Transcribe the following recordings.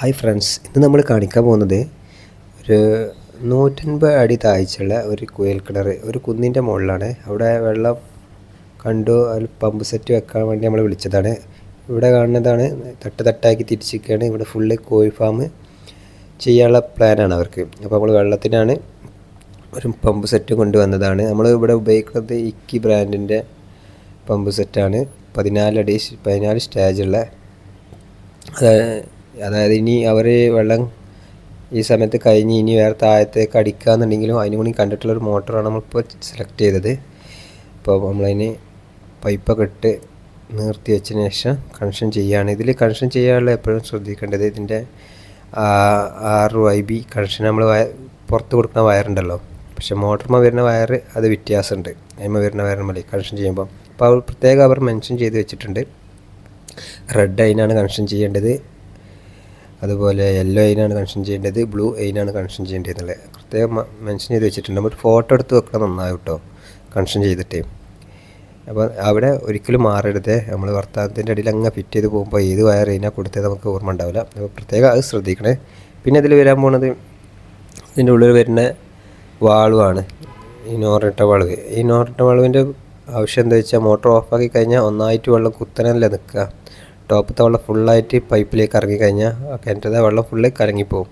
Hi friends ഇന്ന് നമ്മൾ കാണിക്കാൻ പോകുന്നത് ഒരു നൂറ്റൻപത് അടി താഴ്ചയുള്ള ഒരു കുയൽ കിണർ ഒരു കുന്നിന്റെ മുകളിലാണ്. അവിടെ വെള്ളം കണ്ടു അതിൽ പമ്പ് സെറ്റ് വെക്കാൻ വേണ്ടി നമ്മൾ വിളിച്ചതാണ്. ഇവിടെ കാണുന്നതാണ് തട്ട് തട്ടാക്കി തിരിച്ചിരിക്കുകയാണ്. ഇവിടെ ഫുള്ള് കോഴി ഫാം ചെയ്യാനുള്ള പ്ലാനാണ് അവർക്ക്. അപ്പോൾ നമ്മൾ വെള്ളത്തിനാണ് ഒരു പമ്പ് സെറ്റ് കൊണ്ടുവന്നതാണ്. നമ്മൾ ഇവിടെ ഉപയോഗിക്കുന്നത് ഇക്കി ബ്രാൻഡിന്റെ പമ്പ് സെറ്റാണ് പതിനാലടി പതിനാല് സ്റ്റേജുള്ള അതായത് ഇനി അവർ വെള്ളം ഈ സമയത്ത് കഴിഞ്ഞ് ഇനി വേറെ താഴത്തേക്ക് അടിക്കാന്നുണ്ടെങ്കിലും അതിനും കൂടി കണ്ടിട്ടുള്ളൊരു മോട്ടറാണ് നമ്മളിപ്പോൾ സെലക്ട് ചെയ്തത്. അപ്പോൾ നമ്മളതിന് പൈപ്പൊക്കെ ഇട്ട് നിർത്തി വെച്ചതിന് ശേഷം കണക്ഷൻ ചെയ്യുകയാണ്. ഇതിൽ കണക്ഷൻ ചെയ്യാനുള്ള എപ്പോഴും ശ്രദ്ധിക്കേണ്ടത് ഇതിന്റെ ആറ് ഐ ബി കണക്ഷൻ നമ്മൾ പുറത്ത് കൊടുക്കുന്ന വയറുണ്ടല്ലോ. പക്ഷെ മോട്ടർമ വരുന്ന വയർ അത് വ്യത്യാസമുണ്ട്. അതിമ വരുന്ന വയറുമ്മൽ കണക്ഷൻ ചെയ്യുമ്പോൾ അപ്പോൾ അവർ പ്രത്യേകം അവർ മെൻഷൻ ചെയ്ത് വെച്ചിട്ടുണ്ട്. റെഡ് അതിനാണ് കണക്ഷൻ ചെയ്യേണ്ടത്. അതുപോലെ യെല്ലോ അതിനാണ് കണക്ഷൻ ചെയ്യേണ്ടത് ബ്ലൂ അതിനാണ് കണക്ഷൻ ചെയ്യേണ്ടത് എന്നുള്ളത് പ്രത്യേകം മെൻഷൻ ചെയ്ത് വെച്ചിട്ടുണ്ട്. നമ്മൾ ഫോട്ടോ എടുത്ത് വെക്കണം നന്നായി കേട്ടോ കണക്ഷൻ ചെയ്തിട്ട്. അപ്പോൾ അവിടെ ഒരിക്കലും മാറരുത്. നമ്മൾ വർത്തമാനത്തിന്റെ അടിയിൽ അങ്ങ് ഫിറ്റ് ചെയ്ത് പോകുമ്പോൾ ഏത് വയർ അതിനാണ് കൊടുത്തത് നമുക്ക് ഓർമ്മ ഉണ്ടാവില്ല. അപ്പോൾ പ്രത്യേകം അത് ശ്രദ്ധിക്കണേ. പിന്നെ ഇതിൽ വരാൻ പോണത് ഇതിന്റെ ഉള്ളിൽ വരുന്ന വാളുവാണ്. ഈ നോറിട്ട വളവ്. ഈ നോറിട്ട വളവിന്റെ ആവശ്യം എന്താ വെച്ചാൽ മോട്ടോർ ഓഫാക്കി കഴിഞ്ഞാൽ ഒന്നായിട്ട് വെള്ളം കുത്തനല്ല നിൽക്കുക ടോപ്പത്തെ വെള്ളം ഫുള്ളായിട്ട് പൈപ്പിലേക്ക് ഇറങ്ങി കഴിഞ്ഞാൽ കിണറ്റത്തെ വെള്ളം ഫുള്ള് കലങ്ങിപ്പോവും.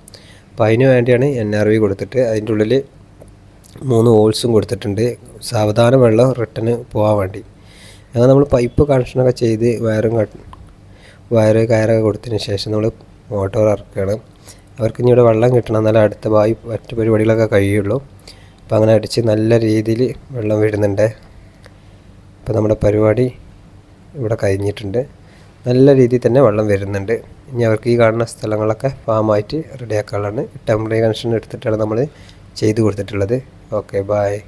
അപ്പോൾ അതിന് വേണ്ടിയാണ് എൻ ആർ വി കൊടുത്തിട്ട് അതിന്റെ ഉള്ളിൽ മൂന്ന് ഹോൾസും കൊടുത്തിട്ടുണ്ട്. സാവധാനം വെള്ളം റിട്ടേൺ പോകാൻ വേണ്ടി. അങ്ങനെ നമ്മൾ പൈപ്പ് കണക്ഷനൊക്കെ ചെയ്ത് വയറും വയറ് കയറൊക്കെ കൊടുത്തതിന് ശേഷം നമ്മൾ മോട്ടോർ ഇറക്കുകയാണ്. അവർക്ക് ഇനി ഇവിടെ വെള്ളം കിട്ടണം എന്നാലും അടുത്ത ഭാവി മറ്റു പരിപാടികളൊക്കെ കഴിയുള്ളൂ. അപ്പോൾ അങ്ങനെ അടിച്ച് നല്ല രീതിയിൽ വെള്ളം വരുന്നുണ്ട്. അപ്പോൾ നമ്മുടെ പരിപാടി ഇവിടെ കഴിഞ്ഞിട്ടുണ്ട്. നല്ല രീതിയിൽ തന്നെ വെള്ളം വരുന്നുണ്ട്. ഇനി അവർക്ക് ഈ കാണുന്ന സ്ഥലങ്ങളൊക്കെ ഫാമായിട്ട് റെഡിയാക്കാനുള്ളതാണ് ടെമ്പററി കണക്ഷൻ എടുത്തിട്ടാണ് നമ്മൾ ചെയ്തു കൊടുത്തിട്ടുള്ളത്. Okay bye